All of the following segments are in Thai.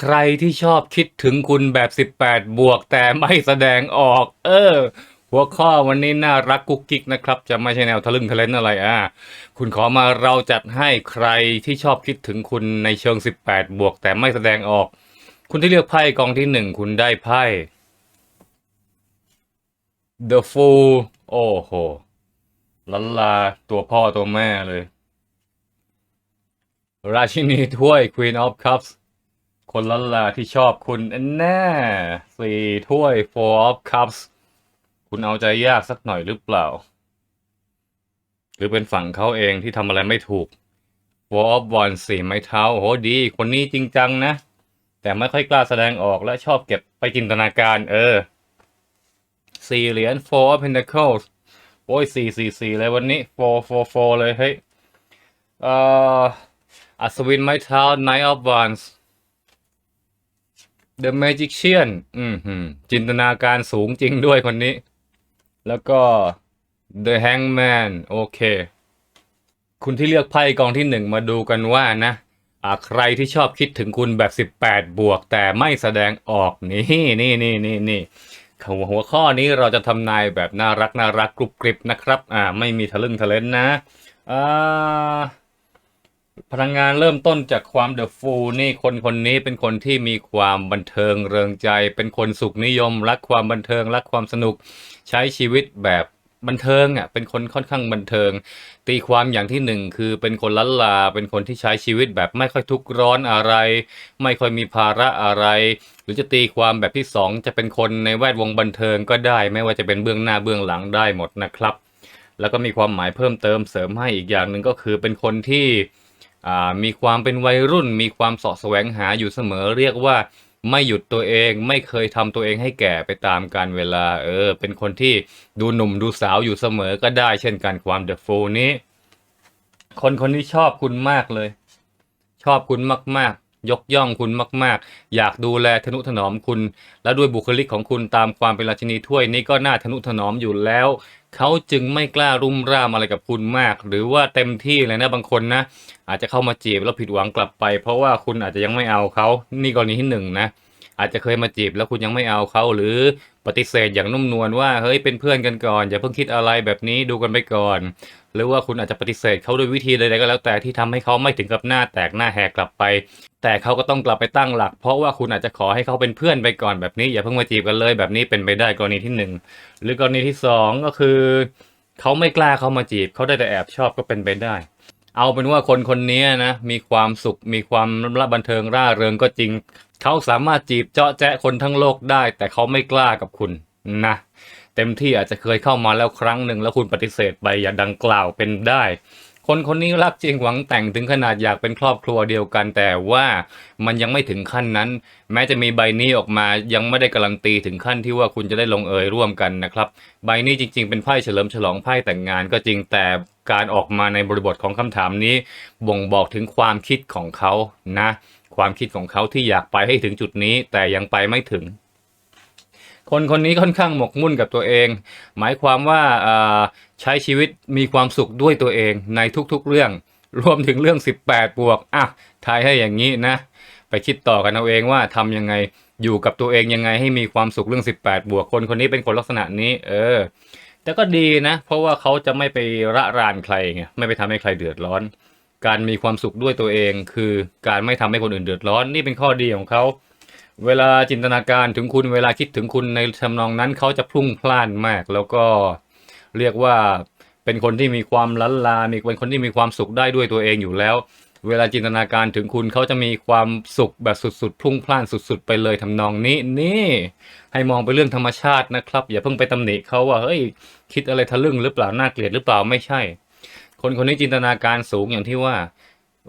ใครที่ชอบคิดถึงคุณแบบ 18 บวกแต่ไม่แสดงออก เออ หัวข้อวันนี้น่ารักกุ๊กกิ๊กนะครับ จะไม่ใช่แนวทะลึ่งทะเลนอะไรอะคุณขอมาเราจัดให้ใครที่ชอบคิดถึงคุณในเชิง 18 บวกแต่ไม่แสดงออก คุณที่เลือกไพ่กองที่หนึ่งคุณได้ไพ่ The Fool โอ้โหลันลาตัวพ่อตัวแม่เลย ราชินีถ้วย Queen of Cups คนลันลาที่ชอบคุณแน่สี่ถ้วย Four of Cups คุณเอาใจยากสักหน่อยหรือเปล่า หรือเป็นฝั่งเขาเองที่ทำอะไรไม่ถูก Four of Wands สี่ไม้เท้าโหดี คนนี้จริงจังนะ แต่ไม่ค่อยกล้าแสดงออกและชอบเก็บไปจินตนาการเออสี่เหรียญ Four of Pentacles โอ้ยสี่สี่สี่เลยวันนี้ Four Four Four เลยเฮ้ยเอ่ออัศวินไม้เท้า Knight of Wands The Magician อืมหืมจินตนาการสูงจริงด้วยคนนี้ แล้วก็ The Hangman โอเค คุณที่เลือกไพ่กองที่หนึ่งมาดูกันว่านะอ่าใครที่ชอบคิดถึงคุณแบบ 18 บวก แต่ไม่แสดงออกนี่นี่นี่นี่นี่หัวหัวข้อนี้เราจะทำนายแบบน่ารักน่ารักกรุบกริบนะครับ อ่า ไม่มีทะลึ่งทะเลนนะอ่า พลังงานเริ่มต้นจากความเดอะฟูลนี่คนคนนี้เป็นคนที่มีความบันเทิงเริงใจ เป็นคนสุขนิยม รักความบันเทิง รักความสนุกใช้ชีวิตแบบบันเทิงอะเป็นคนค่อนข้างบันเทิง ตีความอย่างที่หนึ่งคือเป็นคนล้านลา เป็นคนที่ใช้ชีวิตแบบไม่ค่อยทุกข์ร้อนอะไร ไม่ค่อยมีภาระอะไร หรือจะตีความแบบที่สองจะเป็นคนในแวดวงบันเทิงก็ได้ ไม่ว่าจะเป็นเบื้องหน้าเบื้องหลังได้หมดนะครับ แล้วก็มีความหมายเพิ่มเติมเสริมให้อีกอย่างหนึ่งก็คือเป็นคนที่ มีความเป็นวัยรุ่น มีความเสาะแสวงหาอยู่เสมอเรียกว่าไม่หยุดตัวเองไม่เคยทำตัวเองให้แก่ไปตามกาลเวลาเออ เป็นคนที่ดูหนุ่มดูสาวอยู่เสมอก็ได้เช่นกันความเดอะฟูนี้ คนคนนี้ชอบคุณมากเลย ชอบคุณมาก ๆ ยกย่องคุณมาก ๆ อยากดูแลทนุถนอมคุณ และด้วยบุคลิกของคุณตามความเป็นราชินีถ้วยนี้ก็น่าทนุถนอมอยู่แล้ว เขาจึงไม่กล้ารุ่มร่ามอะไรกับคุณมาก หรือว่าเต็มที่เลยนะบางคนนะ อาจจะเข้ามาจีบแล้วผิดหวังกลับไป เพราะว่าคุณอาจจะยังไม่เอาเขานี่กรณีที่หนึ่งนะอาจจะเคยมาจีบแล้วคุณยังไม่เอาเขาหรือ ปฏิเสธอย่างนุ่มนวลว่าเฮ้ยเป็นเพื่อนกันก่อนอย่าเพิ่งคิดอะไรแบบนี้ดูกันไปก่อน หรือว่าคุณอาจจะปฏิเสธเขาด้วยวิธีใดๆก็แล้วแต่ที่ทำให้เขาไม่ถึงกับหน้าแตกหน้าแหกกลับไป แต่เขาก็ต้องกลับไปตั้งหลัก เพราะว่าคุณอาจจะขอให้เขาเป็นเพื่อนไปก่อนแบบนี้ อย่าเพิ่งมาจีบกันเลยแบบนี้เป็นไปได้กรณีที่หนึ่งหรือกรณีที่สองก็คือ เขาไม่กล้าเข้ามาจีบเขาได้แต่แอบชอบก็เป็นไปได้ เอาเป็นว่าคนคนนี้นะมีความสุขมีความระบันเทิงร่าเริงก็จริง เขาสามารถจีบเจาะแจ๊ะคนทั้งโลกได้ แต่เขาไม่กล้ากับคุณนะเต็มที่อาจจะเคยเข้ามาแล้วครั้งหนึ่งแล้วคุณปฏิเสธไปอย่าดังกล่าวเป็นได้ คนคนนี้รักจริงหวังแต่งถึงขนาดอยากเป็นครอบครัวเดียวกัน แต่ว่ามันยังไม่ถึงขั้นนั้น แม้จะมีใบนี้ออกมายังไม่ได้การันตีถึงขั้นที่ว่าคุณจะได้ลงเอยร่วมกันนะครับ ใบนี้จริง ๆ เป็นไพ่เฉลิมฉลองไพ่แต่งงานก็จริงแต่ การออกมาในบริบทของคำถามนี้ บ่งบอกถึงความคิดของเขานะ ความคิดของเขาที่อยากไปให้ถึงจุดนี้แต่ยังไปไม่ถึง คนคนนี้ค่อนข้างหมกมุ่นกับตัวเอง หมายความว่าอ่าใช้ชีวิตมีความสุขด้วยตัวเองในทุกๆเรื่อง รวมถึงเรื่อง 18 บวกอะทายให้อย่างนี้นะ ไปคิดต่อกันเอาเองว่าทำยังไงอยู่กับตัวเองยังไงให้มีความสุขเรื่อง 18 บวกคนคนนี้เป็นคนลักษณะนี้ เออ แต่ก็ดีนะ เพราะว่าเขาจะไม่ไประรานใครไงไม่ไปทำให้ใครเดือดร้อน การมีความสุขด้วยตัวเองคือการไม่ทำให้คนอื่นเดือดร้อน นี่เป็นข้อดีของเขา เวลาจินตนาการถึงคุณเวลาคิดถึงคุณในทำนองนั้นเขาจะพลุ่งพล่านมาก แล้วก็เรียกว่าเป็นคนที่มีความลันลา มีเป็นคนที่มีความสุขได้ด้วยตัวเองอยู่แล้ว เวลาจินตนาการถึงคุณเขาจะมีความสุขแบบสุดๆพลุ่งพล่านสุด ๆ ไปเลยทำนองนี้นี่ ให้มองไปเรื่องธรรมชาตินะครับ อย่าเพิ่งไปตำหนิเขาว่าเฮ้ย คิดอะไรทะลึ่งหรือเปล่าน่าเกลียดหรือเปล่าไม่ใช่ คนคนนี้จินตนาการสูงอย่างที่ว่า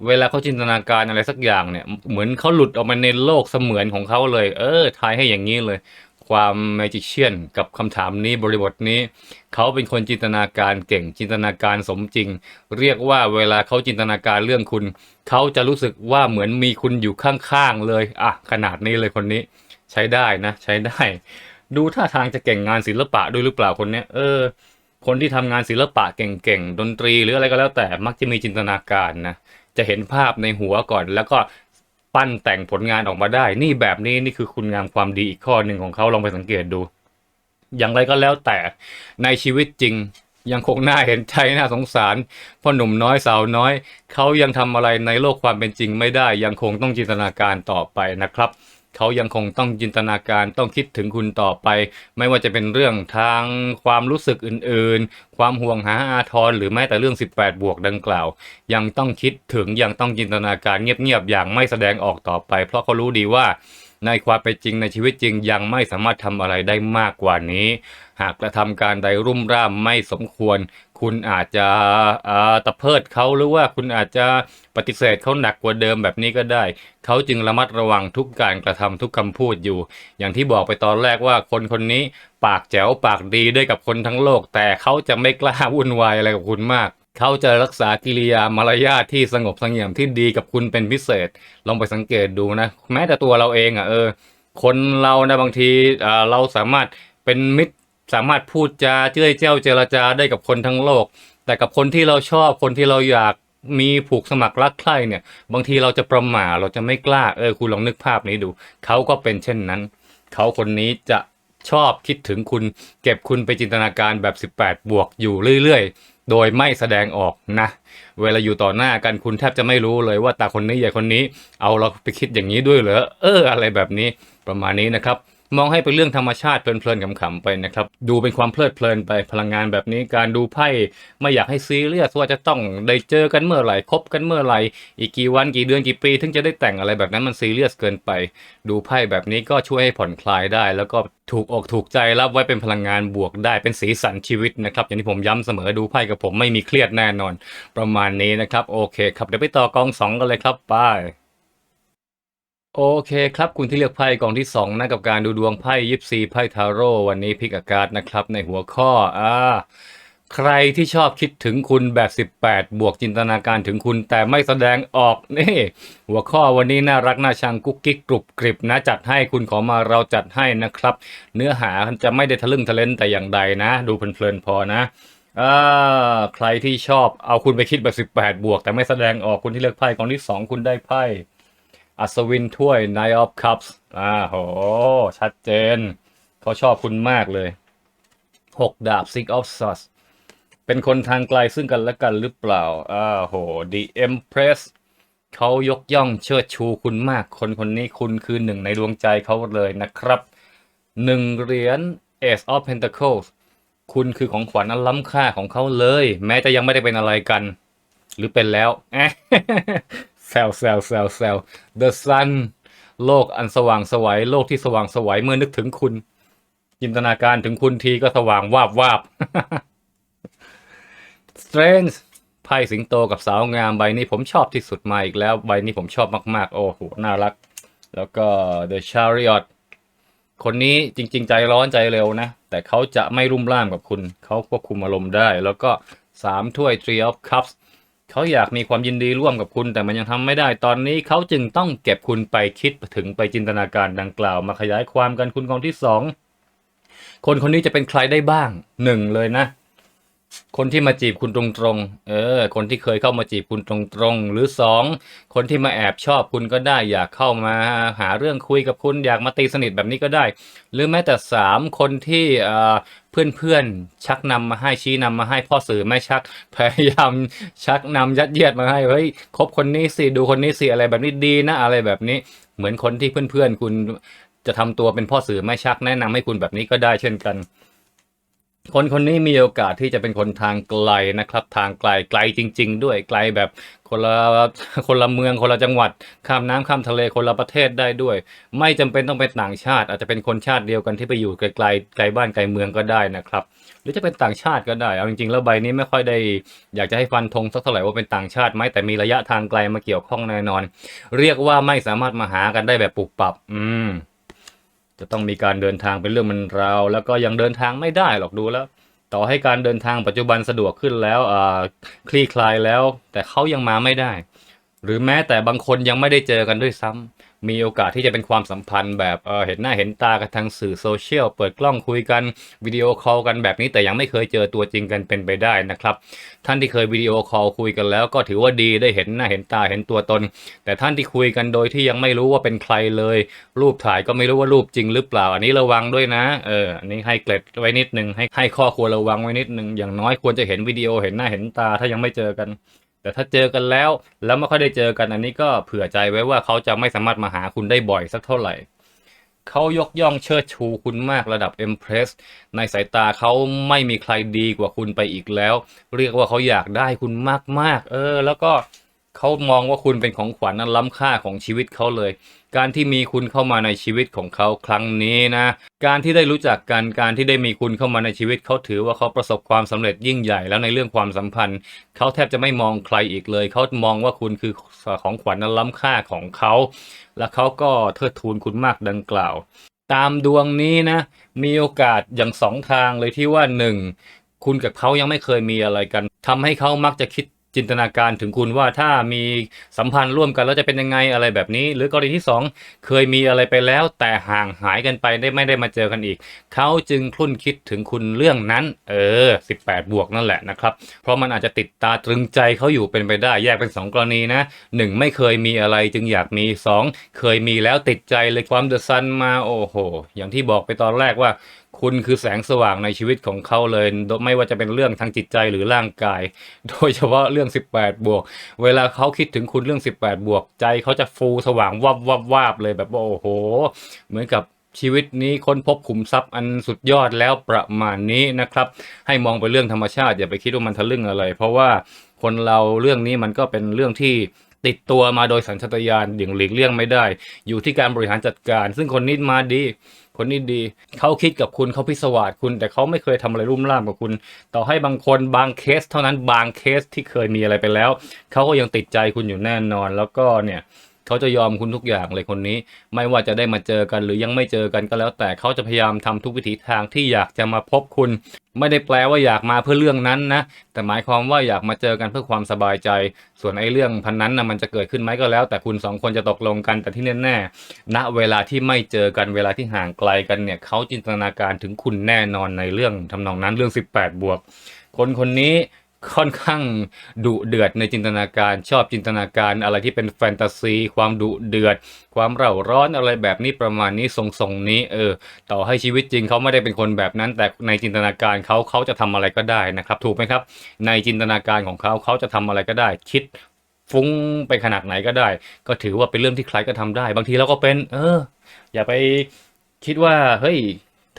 เวลาเขาจินตนาการอะไรสักอย่างเนี่ย เหมือนเขาหลุดออกมาในโลกเสมือนของเขาเลย เออทายให้อย่างนี้เลย ความแมจิเชียนกับคำถามนี้บริบทนี้ เขาเป็นคนจินตนาการเก่ง จินตนาการสมจริง เรียกว่าเวลาเขาจินตนาการเรื่องคุณ เขาจะรู้สึกว่าเหมือนมีคุณอยู่ข้างๆเลย อะ ขนาดนี้เลยคนนี้ ใช้ได้นะ ใช้ได้ ดูท่าทางจะเก่งงานศิลปะด้วยหรือเปล่าคนเนี้ยเออ คนที่ทำงานศิลปะเก่งๆดนตรีหรืออะไรก็แล้วแต่มักจะมีจินตนาการนะจะเห็นภาพในหัวก่อน แล้วก็ปั้นแต่งผลงานออกมาได้ นี่แบบนี้นี่คือคุณงามความดีอีกข้อหนึ่งของเขาลองไปสังเกตดู อย่างไรก็แล้วแต่ในชีวิตจริงยังคงน่าเห็นใจน่าสงสารพ่อหนุ่มน้อยสาวน้อย เขายังทำอะไรในโลกความเป็นจริงไม่ได้ ยังคงต้องจินตนาการต่อไปนะครับ เขายังคงต้องจินตนาการต้องคิดถึงคุณต่อไป ไม่ว่าจะเป็นเรื่องทางความรู้สึกอื่นๆ ความห่วงหาอาทรหรือแม้แต่เรื่อง 18 บวกดังกล่าว ยังต้องคิดถึงยังต้องจินตนาการเงียบๆอย่างไม่แสดงออกต่อไป เพราะเขารู้ดีว่า ในความเป็นจริงในชีวิตจริงยังไม่สามารถทำอะไรได้มากกว่านี้ หากกระทำการใดรุ่มร่ามไม่สมควร คุณอาจจะอาตะเพิดเขาหรือว่าคุณอาจจะปฏิเสธเขาหนักกว่าเดิมแบบนี้ก็ได้ เขาจึงระมัดระวังทุกการกระทำทุกคำพูดอยู่ อย่างที่บอกไปตอนแรกว่าคนคนนี้ปากแจ๋วปากดีได้กับคนทั้งโลก แต่เขาจะไม่กล้าวุ่นวายอะไรกับคุณมาก เขาจะรักษากิริยามารยาทที่สงบสงี่ยมที่ดีกับคุณเป็นพิเศษ ลองไปสังเกตดูนะ แม้แต่ตัวเราเองอะเออ คนเรานะบางทีเราสามารถเป็นมิตรสามารถพูดจาเจ้ยเจ้าเจรจาได้กับคนทั้งโลก แต่กับคนที่เราชอบคนที่เราอยากมีผูกสมัครรักใคร่เนี่ย บางทีเราจะประหม่าเราจะไม่กล้าเออคุณลองนึกภาพนี้ดู เขาก็เป็นเช่นนั้น เขาคนนี้จะ ชอบคิดถึงคุณเก็บคุณไปจินตนาการแบบ 18 บวกอยู่เรื่อยๆ โดยไม่แสดงออกนะ เวลาอยู่ต่อหน้ากันคุณแทบจะไม่รู้เลยว่าตาคนนี้ใหญ่คนนี้ เอาเราไปคิดอย่างนี้ด้วยเหรอเออ อะไรแบบนี้ประมาณนี้นะครับ มองให้เป็นเรื่องธรรมชาติเพลินๆขำๆไปนะครับ ดูเป็นความเพลิดเพลินไปพลังงานแบบนี้การดูไพ่ไม่อยากให้ซีเรียสว่าจะต้องได้เจอกันเมื่อไหร่คบกันเมื่อไหร่อีกกี่วันกี่เดือนกี่ปีถึงจะได้แต่งอะไรแบบนั้นมันซีเรียสเกินไป ดูไพ่แบบนี้ก็ช่วยให้ผ่อนคลายได้ แล้วก็ถูกอกถูกใจรับไว้เป็นพลังงานบวกได้เป็นสีสันชีวิตนะครับอย่างที่ผมย้ำเสมอดูไพ่กับผมไม่มีเครียดแน่นอน ประมาณนี้นะครับโอเค ครับเดี๋ยวไปต่อกองสองกันเลยครับไป โอเคครับคุณที่เลือกไพ่กองที่2นะกับการดูดวงไพ่ยิปซีไพ่ทาโร่วันนี้พิกอากาศนะครับในหัวข้ออ่าใครที่ชอบคิดถึงคุณแบบ 18 บวกจินตนาการถึงคุณแต่ไม่แสดงออกนี่ หัวข้อวันนี้น่ารักน่าชังกุ๊กกิ๊กกรุบกริบนะจัดให้คุณขอมาเราจัดให้นะครับ เนื้อหาจะไม่ได้ทะลึ่งทะเลนแต่อย่างใดนะ ดูเพลินๆพอนะอ่าใครที่ชอบเอาคุณไปคิดแบบ 18 บวก แต่ไม่แสดงออกคุณที่เลือกไพ่กองที่ 2 คุณได้ไพ่ อัศวินถ้วย Knight of Cups อ่าโห ชัดเจน เขาชอบคุณมากเลย 6 ดาบ Six of Swords เป็นคนทางไกลซึ่งกันและกันหรือเปล่า อ่าโห The Empress เขายกย่องเชิดชูคุณมาก คนคนนี้คุณคือหนึ่งในดวงใจเขาเลยนะครับหนึ่งเหรียญ Ace of Pentacles คุณคือของขวัญอันล้ำค่าของเขาเลย แม้จะยังไม่ได้เป็นอะไรกัน หรือเป็นแล้ว แซวแซวแซวแซว The Sun โลกอันสว่างสวัยโลกที่สว่างสวัยเมื่อนึกถึงคุณ จินตนาการถึงคุณทีก็สว่างวาบวาบ Strange ไพ่สิงโตกับสาวงามใบนี้ผมชอบที่สุดมาอีกแล้ว ใบนี้ผมชอบมาก ๆ โอ้โห น่ารัก แล้วก็ The Chariot คนนี้จริง ๆ ใจร้อนใจเร็วนะ แต่เขาจะไม่รุ่มร่ามกับคุณ เขาควบคุมอารมณ์ได้ แล้วก็สามถ้วย Three of Cups เขาอยากมีความยินดีร่วมกับคุณ แต่มันยังทำไม่ได้ตอนนี้เขาจึงต้องเก็บคุณไปคิดถึงไปจินตนาการดังกล่าว มาขยายความกันคุณกองที่สองคนคนนี้จะเป็นใครได้บ้างหนึ่งเลยนะ คนที่มาจีบคุณตรงๆ เออ คนที่เคยเข้ามาจีบคุณตรงๆ หรือสองคนที่มาแอบชอบคุณก็ได้ อยากเข้ามาหาเรื่องคุยกับคุณ อยากมาตีสนิทแบบนี้ก็ได้ หรือแม้แต่สามคนที่เอ่อเพื่อนๆ ชักนำมาให้ชี้นำมาให้พ่อสื่อไม่ชักพยายามชักนำยัดเยียดมาให้เฮ้ยคบคนนี้สิดูคนนี้สิอะไรแบบนี้ดีนะอะไรแบบนี้ เหมือนคนที่เพื่อนๆ คุณจะทำตัวเป็นพ่อสื่อไม่ชักแนะนำให้คุณแบบนี้ก็ได้เช่นกัน คนคนนี้มีโอกาสที่จะเป็นคนทางไกลนะครับ ทางไกลไกลจริง ๆ ด้วยไกลแบบคนละคนละเมืองคนละจังหวัด ข้ามน้ำข้ามทะเลคนละประเทศได้ด้วย ไม่จำเป็นต้องเป็นต่างชาติ อาจจะเป็นคนชาติเดียวกันที่ไปอยู่ไกลๆไกลบ้านไกลเมืองก็ได้นะครับ หรือจะเป็นต่างชาติก็ได้เอาจริงๆแล้วใบนี้ไม่ค่อยได้ อยากจะให้ฟันธงสักเท่าไหร่ว่าเป็นต่างชาติไหมแต่มีระยะทางไกลมาเกี่ยวข้องแน่นอน เรียกว่าไม่สามารถมาหากันได้แบบปุบปับ อืม จะต้องมีการเดินทางเป็นเรื่องมันราว แล้วก็ยังเดินทางไม่ได้หรอกดูแล้ว ต่อให้การเดินทางปัจจุบันสะดวกขึ้นแล้วคลี่คลายแล้ว แต่เขายังมาไม่ได้ หรือแม้แต่บางคนยังไม่ได้เจอกันด้วยซ้ำ มีโอกาสที่จะเป็นความสัมพันธ์แบบเเห็นหน้าเห็นตากันทางสื่อโซเชียลเปิดกล้องคุยกันวิดีโอคอลกันแบบนี้แต่ยังไม่เคยเจอตัวจริงกันเป็นไปได้นะครับ ท่านที่เคยวิดีโอคอลคุยกันแล้วก็ถือว่าดีได้เห็นหน้าเห็นตาเห็นตัวตน แต่ท่านที่คุยกันโดยที่ยังไม่รู้ว่าเป็นใครเลย รูปถ่ายก็ไม่รู้ว่ารูปจริงหรือเปล่า อันนี้ระวังด้วยนะเอออันนี้ให้เกร็ดไว้นิดนึงให้ให้ข้อควรระวังไว้นิดนึงอย่างน้อยควรจะเห็นวิดีโอเห็นหน้าเห็นตาถ้ายังไม่เจอกัน แต่ถ้าเจอกันแล้ว แล้วไม่ค่อยได้เจอกันอันนี้ก็เผื่อใจไว้ว่าเขาจะไม่สามารถมาหาคุณได้บ่อยสักเท่าไหร่เขายกย่องเชิดชูคุณมากระดับเอ็มเพรสในสายตาเขาไม่มีใครดีกว่าคุณไปอีกแล้ว เรียกว่าเขาอยากได้คุณมากๆ เออ แล้วก็เขามองว่าคุณเป็นของขวัญนั้นล้ำค่าของชีวิตเขาเลย การที่มีคุณเข้ามาในชีวิตของเขาครั้งนี้นะ การที่ได้รู้จักกันการที่ได้มีคุณเข้ามาในชีวิตเขาถือว่าเขาประสบความสำเร็จยิ่งใหญ่แล้วในเรื่องความสัมพันธ์เขาแทบจะไม่มองใครอีกเลย เขามองว่าคุณคือของขวัญอันล้ำค่าของเขา และเขาก็เทิดทูนคุณมากดังกล่าว ตามดวงนี้นะ มีโอกาสอย่างสองทางเลยที่ว่าหนึ่งคุณกับเขายังไม่เคยมีอะไรกันทำให้เขามักจะคิด จินตนาการถึงคุณว่าถ้ามีสัมพันธ์ร่วมกันแล้วจะเป็นยังไงอะไรแบบนี้ หรือกรณีที่สองเคยมีอะไรไปแล้ว แต่ห่างหายกันไปได้ไม่ได้มาเจอกันอีก เขาจึงคลุ่นคิดถึงคุณเรื่องนั้น เออ 18 บวกนั่นแหละนะครับ เพราะมันอาจจะติดตาตรึงใจเขาอยู่เป็นไปได้แยกเป็นสองกรณีนะหนึ่งไม่เคยมีอะไรจึงอยากมีสองเคยมีแล้วติดใจเลยความเดอะซันมาโอ้โห อย่างที่บอกไปตอนแรกว่า คุณคือแสงสว่างในชีวิตของเขาเลย ไม่ว่าจะเป็นเรื่องทางจิตใจหรือร่างกาย โดยเฉพาะเรื่อง 18 บวก เวลาเขาคิดถึงคุณเรื่อง 18 บวก ใจเขาจะฟูสว่างวับวับวาบเลยแบบว่าโอ้โห เหมือนกับชีวิตนี้ค้นพบขุมทรัพย์อันสุดยอดแล้วประมาณนี้นะครับ ให้มองไปเรื่องธรรมชาติอย่าไปคิดว่ามันทะลึ่งอะไร เพราะว่าคนเราเรื่องนี้มันก็เป็นเรื่องที่ ติดตัวมาโดยสัญชาตญาณอย่างหลีกเลี่ยงไม่ได้ อยู่ที่การบริหารจัดการ ซึ่งคนนี้มาดี คนนี้ดี เขาคิดกับคุณเขาพิศวาสคุณ แต่เขาไม่เคยทำอะไรรุ่มร่ามกับคุณ ต่อให้บางคนบางเคส เท่านั้นบางเคสที่เคยมีอะไรไปแล้ว เขาก็ยังติดใจคุณอยู่แน่นอน แล้วก็เนี่ย เขาจะยอมคุณทุกอย่างเลยคนนี้ ไม่ว่าจะได้มาเจอกันหรือยังไม่เจอกันก็แล้ว แต่เขาจะพยายามทำทุกวิถีทางที่อยากจะมาพบคุณ ไม่ได้แปลว่าอยากมาเพื่อเรื่องนั้นนะ แต่หมายความว่าอยากมาเจอกันเพื่อความสบายใจ ส่วนไอ้เรื่องพันนั้นนะมันจะเกิดขึ้นไหมก็แล้ว แต่คุณสองคนจะตกลงกันแต่ที่แน่ๆณเวลาที่ไม่เจอกันเวลาที่ห่างไกลกันเนี่ยเขาจินตนาการถึงคุณแน่นอนในเรื่องทำนองนั้นเรื่อง 18 บวก คนคนนี้ ค่อนข้างดุเดือดในจินตนาการชอบจินตนาการอะไรที่เป็นแฟนตาซี ความดุเดือด ความเร่าร้อนอะไรแบบนี้ประมาณนี้ทรงๆนี้เออ ต่อให้ชีวิตจริงเขาไม่ได้เป็นคนแบบนั้น แต่ในจินตนาการเขาเขาจะทำอะไรก็ได้นะครับ ถูกไหมครับ ในจินตนาการของเขาเขาจะทำอะไรก็ได้ คิดฟุ้งไปขนาดไหนก็ได้ ก็ถือว่าเป็นเรื่องที่ใครก็ทำได้ บางทีเราก็เป็น เออ อย่าไปคิดว่าเฮ้ย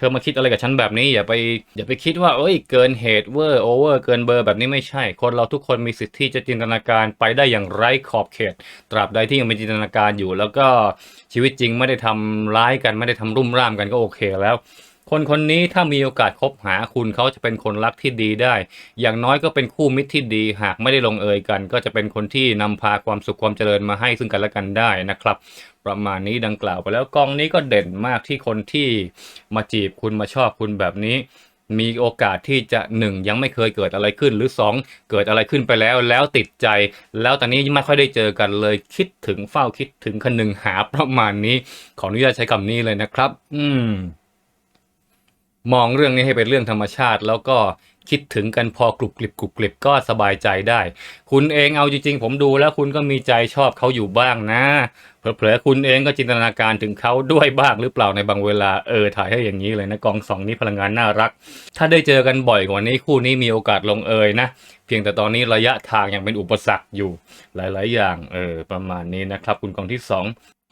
ธอมาคิดอะไรกับฉันแบบนี้อย่าไปอย่าไปคิดว่าเอ้ยเกินเหตุเวอร์โอเวอร์เกินเบอร์แบบนี้ไม่ใช่ คนเราทุกคนมีสิทธิ์ที่จะจินตนาการไปได้อย่างไร้ขอบเขต ตราบใดที่ยังมีจินตนาการอยู่ แล้วก็ชีวิตจริงไม่ได้ทำร้ายกันไม่ได้ทำรุ่มร่ามกันก็โอเคแล้ว คนคนนี้ถ้ามีโอกาสคบหาคุณเขาจะเป็นคนรักที่ดีได้ อย่างน้อยก็เป็นคู่มิตรที่ดี หากไม่ได้ลงเอยกัน ก็จะเป็นคนที่นำพาความสุขความเจริญมาให้ซึ่งกันและกันได้นะครับ ประมาณนี้ดังกล่าวไปแล้วกองนี้ก็เด่นมากที่คนที่มาจีบคุณมาชอบคุณแบบนี้ มีโอกาสที่จะหนึ่งยังไม่เคยเกิดอะไรขึ้น หรือสองเกิดอะไรขึ้นไปแล้ว แล้วติดใจ แล้วตอนนี้ไม่ค่อยได้เจอกันเลยคิดถึงเฝ้าคิดถึงคนหนึ่งหาประมาณนี้ ขออนุญาตใช้คำนี้เลยนะครับ อืม มองเรื่องนี้ให้เป็นเรื่องธรรมชาติ แล้วก็คิดถึงกันพอกรุบกริบกรุบกริบก็สบายใจได้ คุณเองเอาจริงๆ ผมดูแล้วคุณก็มีใจชอบเขาอยู่บ้างนะเผลอๆคุณเองก็จินตนาการถึงเขาด้วยบ้างหรือเปล่าในบางเวลาเออถ่ายให้อย่างนี้เลยนะกองสองนี้พลังงานน่ารัก ถ้าได้เจอกันบ่อยกว่านี้คู่นี้มีโอกาสลงเอยนะ เพียงแต่ตอนนี้ระยะทางยังเป็นอุปสรรคอยู่หลาย ๆ อย่างเออประมาณนี้นะครับ คุณกองที่สอง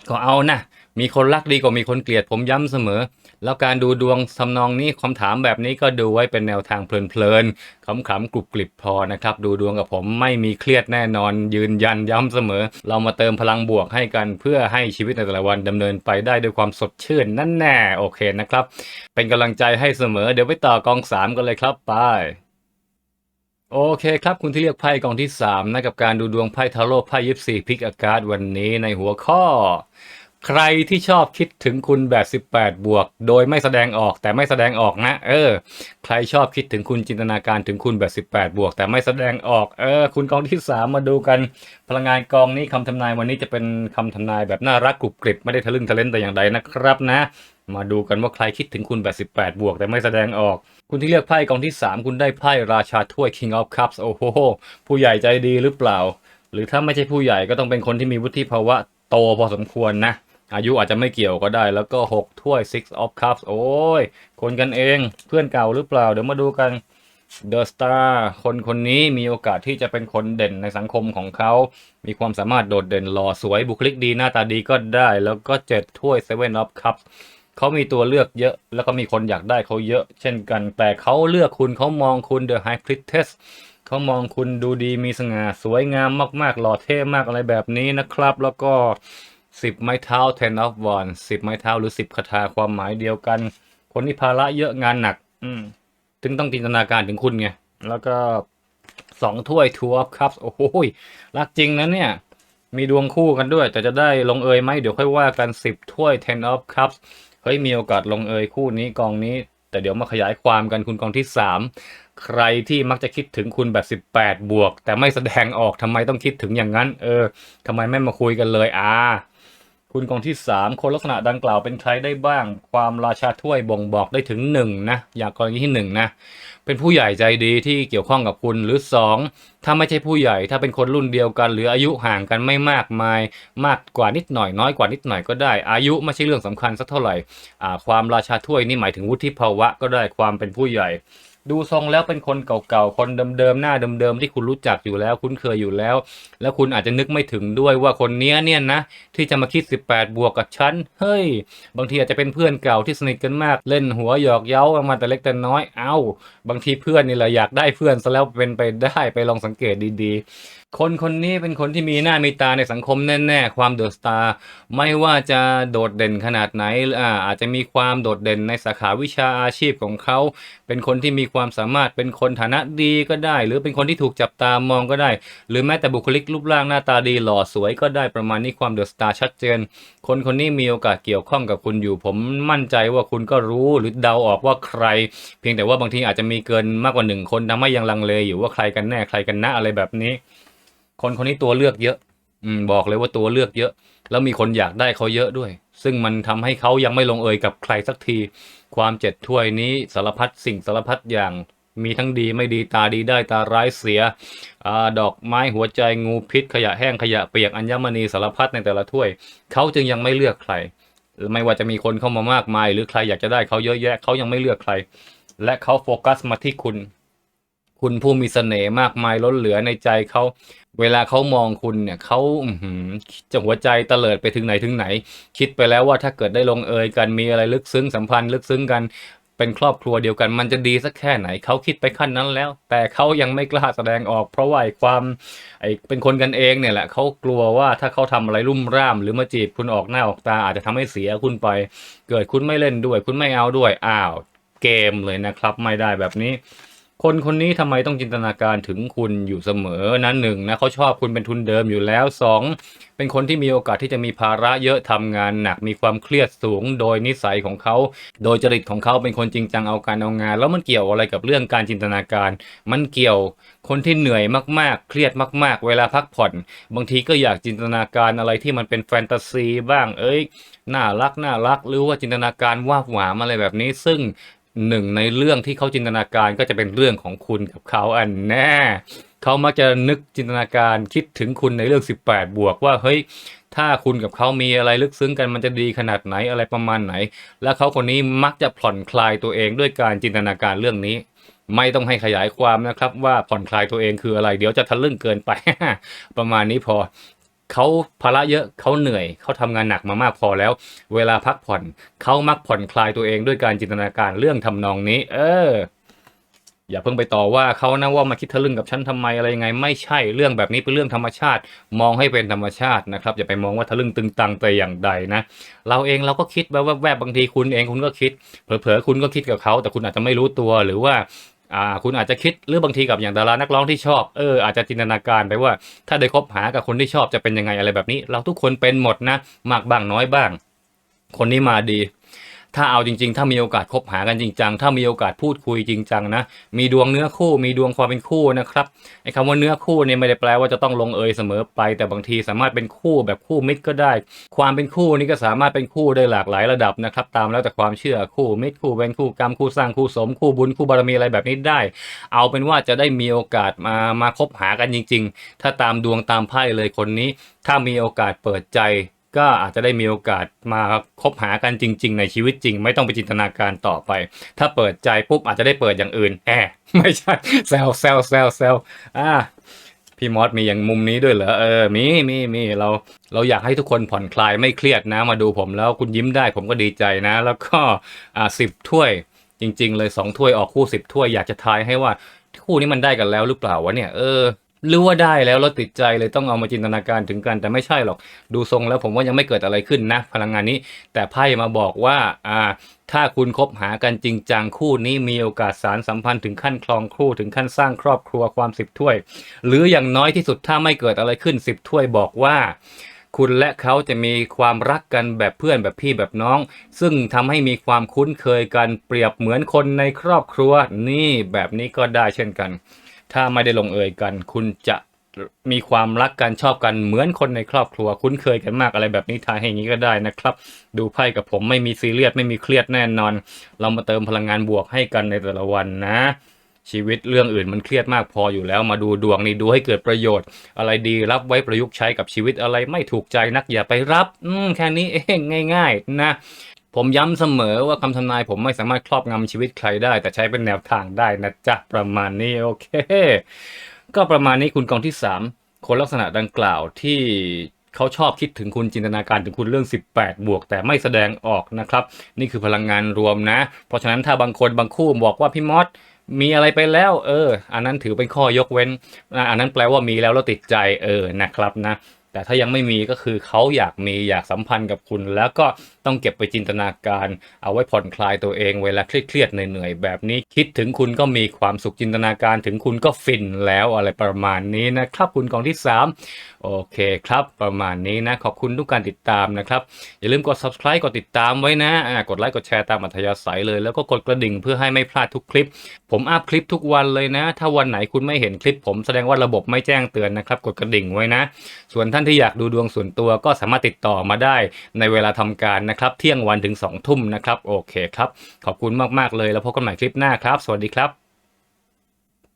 ก็เอานะ มีคนรักดีกว่ามีคนเกลียดผมย้ำเสมอ แล้วการดูดวงทำนองนี้คำถามแบบนี้ก็ดูไว้เป็นแนวทางเพลินๆขำๆกรุบกริบพอนะครับ ดูดวงกับผมไม่มีเครียดแน่นอน ยืนยันย้ำเสมอ เรามาเติมพลังบวกให้กันเพื่อให้ชีวิตในแต่ละวันดำเนินไปได้ด้วยความสดชื่นนั่นแน่โอเคนะครับ เป็นกำลังใจให้เสมอ เดี๋ยวไปต่อกองสามกันเลยครับไปโอเคครับ คุณที่เรียกไพ่กองที่ 3 นะกับการดูดวงไพ่ทาโร่ไพ่ยิปซีพิกอากาศวันนี้ในหัวข้อ ใครที่ชอบคิดถึงคุณแบบ 18 บวก โดยไม่แสดงออกแต่ไม่แสดงออกนะ เออ ใครชอบคิดถึงคุณจินตนาการถึงคุณแบบ 18 บวก แต่ไม่แสดงออก เออ คุณกองที่ 3 มาดูกัน พลังงานกองนี้คำทำนายวันนี้จะเป็นคำทำนายแบบน่ารักกรุบกริบไม่ได้ทะลึ่งทะเลนแต่อย่างใดนะครับนะ มาดูกันว่าใครคิดถึงคุณแบบ 18 บวก แต่ไม่แสดงออก คุณที่เลือกไพ่กองที่ 3 คุณได้ไพ่ราชาถ้วย King of Cups โอ้โหผู้ใหญ่ใจดีหรือเปล่า หรือถ้าไม่ใช่ผู้ใหญ่ก็ต้องเป็นคนที่มีวุฒิภาวะโตพอสมควรนะ อายุอาจจะไม่เกี่ยวก็ได้แล้วก็ 6 ถ้วย Six of Cups โอ้ย คนกันเองเพื่อนเก่าหรือเปล่า เดี๋ยวมาดูกัน The Star คนคนนี้มีโอกาสที่จะเป็นคนเด่นในสังคมของเขา มีความสามารถโดดเด่นหล่อสวยบุคลิกดีหน้าตาดีก็ได้ แล้วก็เจ็ดถ้วย Seven of Cups เขามีตัวเลือกเยอะ แล้วก็มีคนอยากได้เขาเยอะ เช่นกัน แต่เขาเลือกคุณเขามองคุณ The High Priestess เขามองคุณดูดีมีสง่าสวยงามมากๆ หล่อเท่มากอะไรแบบนี้นะครับ แล้วก็ สิบไม้เท้า ten of wands สิบไม้เท้าหรือสิบคาถาความหมายเดียวกัน คนที่ภาระเยอะงานหนัก อืมถึงต้องจินตนาการถึงคุณไง แล้วก็สองถ้วย two of cups โอ้โหยรักจริงนะเนี่ย มีดวงคู่กันด้วย แต่จะได้ลงเอยไหมเดี๋ยวค่อยว่ากันสิบถ้วย ten of cups เฮ้ยมีโอกาสลงเอยคู่นี้กองนี้ แต่เดี๋ยวมาขยายความกันคุณกองที่สามใครที่มักจะคิดถึงคุณแบบ 18 บวก แต่ไม่แสดงออกทำไมต้องคิดถึงอย่างนั้น เออทำไมไม่มาคุยกันเลยอ่า คุณกองที่ 3 คนลักษณะดังกล่าวเป็นใครได้บ้าง ความราชาถ้วยบ่งบอกได้ถึง 1 นะ อยากกรณีที่1นะ เป็นผู้ใหญ่ใจดีที่เกี่ยวข้องกับคุณหรือ 2 ถ้าไม่ใช่ผู้ใหญ่ถ้าเป็นคนรุ่นเดียวกัน หรืออายุห่างกันไม่มากมาย มากกว่านิดหน่อยน้อยกว่านิดหน่อยก็ได้ อายุไม่ใช่เรื่องสำคัญสักเท่าไหร่ความราชาถ้วยนี่หมายถึงวุฒิภาวะก็ได้ความเป็นผู้ใหญ่ ดูทรงแล้วเป็นคนเก่าๆ คนเดิมๆ หน้าเดิมๆ ที่คุณรู้จักอยู่แล้ว คุ้นเคยอยู่แล้ว แล้วคุณอาจจะนึกไม่ถึงด้วยว่าคนเนี้ยเนี่ยนะ ที่จะมาคิด 18 บวกกับฉัน เฮ้ย บางทีอาจจะเป็นเพื่อนเก่าที่สนิทกันมาก เล่นหัวหยอกเย้ากันมาแต่เล็กแต่น้อย เอ้า บางทีเพื่อนนี่แหละอยากได้เพื่อนซะแล้วเป็นไปได้ไปลองสังเกตดีๆคนคนนี้เป็นคนที่มีหน้ามีตาในสังคมแน่ๆ ความเดอะสตาร์ไม่ว่าจะโดดเด่นขนาดไหนอาอาจจะมีความโดดเด่นในสาขาวิชาอาชีพของเขา เป็นคนที่มีความสามารถเป็นคนฐานะดีก็ได้ หรือเป็นคนที่ถูกจับตามองก็ได้ หรือแม้แต่บุคลิกรูปร่างหน้าตาดีหล่อสวยก็ได้ประมาณนี้ความเดอะสตาร์ชัดเจน คนคนนี้มีโอกาสเกี่ยวข้องกับคุณอยู่ ผมมั่นใจว่าคุณก็รู้หรือเดาออกว่าใคร เพียงแต่ว่าบางทีอาจจะมีเกินมากกว่าหนึ่งคนทำให้ยังลังเลอยู่ว่าใครกันแน่ใครกันนะอะไรแบบนี้ คนคนนี้ตัวเลือกเยอะ อืมบอกเลยว่าตัวเลือกเยอะ แล้วมีคนอยากได้เขาเยอะด้วย ซึ่งมันทำให้เขายังไม่ลงเอยกับใครสักที ความเจ็ดถ้วยนี้สารพัดสิ่งสารพัดอย่างมีทั้งดีไม่ดีตาดีได้ตาร้ายเสียอดอกไม้หัวใจงูพิษขยะแห้งขยะเปียกอัญมณีสารพัดในแต่ละถ้วย เขาจึงยังไม่เลือกใคร ไม่ว่าจะมีคนเข้ามามากมาย หรือใครอยากจะได้เขาเยอะแยะเขายังไม่เลือกใคร และเขาโฟกัสมาที่คุณ คุณผู้มีเสน่ห์มากมายล้นเหลือในใจเขาเวลาเขามองคุณเนี่ยเขาหืจะหัวใจเตลิดไปถึงไหนถึงไหน คิดไปแล้วว่าถ้าเกิดได้ลงเอยกันมีอะไรลึกซึ้งสัมพันธ์ ลึกซึ้งกันเป็นครอบครัวเดียวกันมันจะดีสักแค่ไหนเขาคิดไปขั้นนั้นแล้ว แต่เขายังไม่กล้าแสดงออก เพราะว่าไอ้ความไอ้เป็นคนกันเองเนี่ยแหละเขากลัวว่าถ้าเขาทำอะไรรุ่มร่าม หรือมาจีบคุณออกหน้าออกตาอาจจะทำให้เสียคุณไป เกิดคุณไม่เล่นด้วย คุณไม่เอาด้วยอ้าว เกมเลยนะครับ ไม่ได้แบบนี้ คนคนนี้ทำไมต้องจินตนาการถึงคุณอยู่เสมอนะหนึ่งนะเขาชอบคุณเป็นทุนเดิมอยู่แล้วสองเป็นคนที่มีโอกาสที่จะมีภาระเยอะทำงานหนักมีความเครียดสูง โดยนิสัยของเขา โดยจริตของเขาเป็นคนจริงจังเอาการเอางาน แล้วมันเกี่ยวอะไรกับเรื่องการจินตนาการ มันเกี่ยวคนที่เหนื่อยมากๆ เครียดมาก ๆ เวลาพักผ่อน บางทีก็อยากจินตนาการอะไรที่มันเป็นแฟนตาซีบ้างเอ้ยน่ารักน่ารักหรือว่าจินตนาการวาบหวามอะไรแบบนี้ ซึ่ง หนึ่งในเรื่องที่เขาจินตนาการก็จะเป็นเรื่องของคุณกับเขาอันแน่เขามักจะนึกจินตนาการคิดถึงคุณในเรื่อง 18 บวกว่าเฮ้ยถ้าคุณกับเขามีอะไรลึกซึ้งกันมันจะดีขนาดไหนอะไรประมาณไหน และเขาคนนี้มักจะผ่อนคลายตัวเองด้วยการจินตนาการเรื่องนี้ ไม่ต้องให้ขยายความนะครับว่าผ่อนคลายตัวเองคืออะไร เดี๋ยวจะทะลึ่งเกินไป ประมาณนี้พอ เขาภาระเยอะเขาเหนื่อยเขาทำงานหนักมามากพอแล้ว เวลาพักผ่อนเขามักผ่อนคลายตัวเองด้วยการจินตนาการเรื่องทำนองนี้ เออ อย่าเพิ่งไปต่อว่าเขานะว่ามาคิดทะลึ่งกับฉันทำไมอะไรยังไง ไม่ใช่เรื่องแบบนี้เป็นเรื่องธรรมชาติ มองให้เป็นธรรมชาตินะครับ อย่าไปมองว่าทะลึ่งตึงตังแต่อย่างใดนะ เราเองเราก็คิดแบบว่าแวบๆบางทีคุณเองคุณก็คิด เผลอๆคุณก็คิดกับเขาแต่คุณอาจจะไม่รู้ตัวหรือว่า อ่าคุณอาจจะคิดหรือบางทีกับอย่างดารานักร้องที่ชอบเอออาจจะจินตนาการไปว่า ถ้าได้คบหากับคนที่ชอบจะเป็นยังไงอะไรแบบนี้ เราทุกคนเป็นหมดนะมากบ้างน้อยบ้าง คนนี้มาดี ถ้าเอาจริง ๆ ถ้ามีโอกาสคบหากันจริงจังถ้ามีโอกาสพูดคุยจริงจังนะมีดวงเนื้อคู่มีดวงความเป็นคู่นะครับไอ้คำว่าเนื้อคู่เนี่ยไม่ได้แปลว่าจะต้องลงเอยเสมอไป แต่บางทีสามารถเป็นคู่แบบคู่มิตรก็ได้ ความเป็นคู่นี่ก็สามารถเป็นคู่ได้หลากหลายระดับนะครับตามแล้วแต่ความเชื่อคู่มิตรคู่เป็นคู่กรรมคู่สร้างคู่สมคู่บุญคู่บารมีอะไรแบบนี้ได้ เอาเป็นว่าจะได้มีโอกาสมามาคบหากันจริง ๆ ถ้าตามดวงตามไพ่เลยคนนี้ ถ้ามีโอกาสเปิดใจ ก็อาจจะได้มีโอกาสมาคบหากันจริง ๆ ในชีวิตจริง ไม่ต้องไปจินตนาการต่อไป ถ้าเปิดใจปุ๊บอาจจะได้เปิดอย่างอื่นแอบไม่ใช่แซวแซวแซวแซวอ่าพี่มอสมีอย่างมุมนี้ด้วยเหรอเออมีมีมีเราเราอยากให้ทุกคนผ่อนคลายไม่เครียดนะ มาดูผมแล้วคุณยิ้มได้ผมก็ดีใจนะ แล้วก็อ่าสิบถ้วยจริง ๆ เลยสองถ้วยออกคู่สิบถ้วยอยากจะทายให้ว่าคู่นี้มันได้กันแล้วหรือเปล่าวะเนี่ยเออ หรือว่าได้แล้วเราติดใจเลยต้องเอามาจินตนาการถึงกันแต่ไม่ใช่หรอก ดูทรงแล้วผมว่ายังไม่เกิดอะไรขึ้นนะ พลังงานนี้ แต่ไพ่มาบอกว่าอ่า ถ้าคุณคบหากันจริงจังคู่นี้มีโอกาสสารสัมพันธ์ถึงขั้นคลองคู่ถึงขั้นสร้างครอบครัวความสิบถ้วย หรืออย่างน้อยที่สุดถ้าไม่เกิดอะไรขึ้นสิบถ้วยบอกว่าคุณและเขาจะมีความรักกันแบบเพื่อนแบบพี่แบบน้อง ซึ่งทำให้มีความคุ้นเคยกันเปรียบเหมือนคนในครอบครัวนี่แบบนี้ก็ได้เช่นกัน ถ้าไม่ได้ลงเอยกัน คุณจะมีความรักกันชอบกันเหมือนคนในครอบครัว คุ้นเคยกันมากอะไรแบบนี้ทายให้อย่างนี้ก็ได้นะครับ ดูไพ่กับผมไม่มีซีเรียสไม่มีเครียดแน่นอน เรามาเติมพลังงานบวกให้กันในแต่ละวันนะชีวิตเรื่องอื่นมันเครียดมากพออยู่แล้วมาดูดวงนี่ดูให้เกิดประโยชน์ อะไรดีรับไว้ประยุกต์ใช้กับชีวิตอะไรไม่ถูกใจนักอย่าไปรับ อืแค่นี้เองง่าย ๆ นะ ผมย้ำเสมอว่าคำทำนายผมไม่สามารถครอบงำชีวิตใครได้ แต่ใช้เป็นแนวทางได้นะจ๊ะ ประมาณนี้ โอเค ก็ประมาณนี้คุณกองที่ 3 คนลักษณะดังกล่าวที่เขาชอบคิดถึงคุณจินตนาการถึงคุณเรื่อง 18 บวก แต่ไม่แสดงออกนะครับ นี่คือพลังงานรวมนะ เพราะฉะนั้นถ้าบางคนบางคู่บอกว่าพี่มอสมีอะไรไปแล้ว เออ อันนั้นถือเป็นข้อยกเว้น อันนั้นแปลว่ามีแล้วแล้วติดใจเออนะครับนะ แต่ถ้ายังไม่มีก็คือเขาอยากมีอยากสัมพันธ์กับคุณ แล้วก็ต้องเก็บไปจินตนาการ เอาไว้ผ่อนคลายตัวเองเวลาเครียดๆเหนื่อยๆแบบนี้คิดถึงคุณก็มีความสุขจินตนาการถึงคุณก็ฟินแล้วอะไรประมาณนี้นะครับคุณกองที่ 3โอเคครับ ประมาณนี้นะ ขอบคุณทุกการติดตามนะครับ อย่าลืมกด subscribe กดติดตามไว้นะกดไลค์กดแชร์ตามอัธยาศัยเลย แล้วก็กดกระดิ่งเพื่อให้ไม่พลาดทุกคลิป ผมอัพคลิปทุกวันเลยนะ ถ้าวันไหนคุณไม่เห็นคลิป ผมแสดงว่าระบบไม่แจ้งเตือนนะครับ กดกระดิ่งไว้นะ ส่วนท่านที่อยากดูดวงส่วนตัวก็สามารถติดต่อมาได้ในเวลาทำการนะครับ เที่ยงวันถึง2ทุ่มนะครับ โอเคครับ ขอบคุณมากๆเลย แล้วพบกันใหม่คลิปหน้าครับ สวัสดีครับ